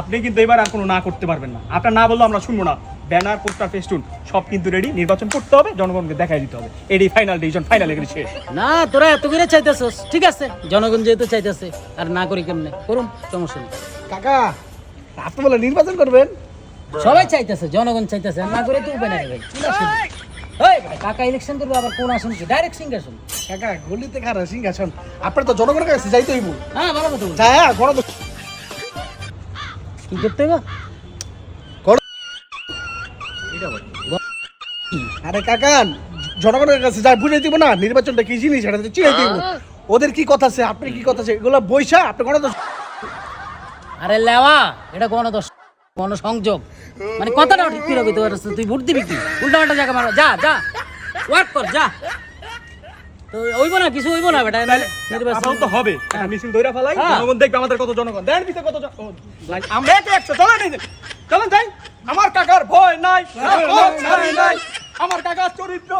আপনি কিন্তু এবার আর কোনো না করতে পারবেন না। আপনার না বললেও আমরা শুনব না। ব্যানার পোস্টার ফেস্টুন সব কিন্তু রেডি নির্বাচন করতে হবে জনগণকে দেখাই দিতে হবে। এটি ফাইনাল ডিসিশন ফাইনাল এখানে শেষ। না তোরা এত করে চাইতেছস। ঠিক আছে জনগণ যেহেতু চাইতেছে আর না করি কেমনে? করুম সমস্যা নেই। কাকা আপনি বলে নির্বাচন করবেন? সবাই চাইতেছে জনগণ চাইতেছে আর না করে তো উপায় নাই ভাই? এই বেটা, কাকা ইলেকশন করবে আবার কোন আসন কি? ডাইরেক্ট সিংহাসন। কাকা গলিতে খারা সিংহাসন। আপনার তো জনগণের কাছে যাইতে হইব হ্যাঁ ভালো কথা বলছো। যা গণ কি করতে হবে আরে কাকা জনগণের কাছে যা বুঝে দিব না নির্বাচনটা কি জিনিস এটা চিনে দিব। ওদের কি কথা আছে আপনি কি কথা আছে এগুলো বৈশা আপনি গণ আরে লেওয়া এটা গণদর্শ গণসংযোগ। মানে কথাটা ঠিক তুই ভোট দিবি কি? উল্টা পাল্টা জায়গা মারা যা যা। ওয়ার্ক কর যা। তো না কিছু হইব না তো হবে। একটা হ্যাঁ। মিছিল ধইরা ফলাই হ্যাঁ। আমাদের কত জনগণ। দেন কত আমরা তো একশো চলেন চলেন আমার কাকার ভয় নাই আমার কাকার চরিত্র।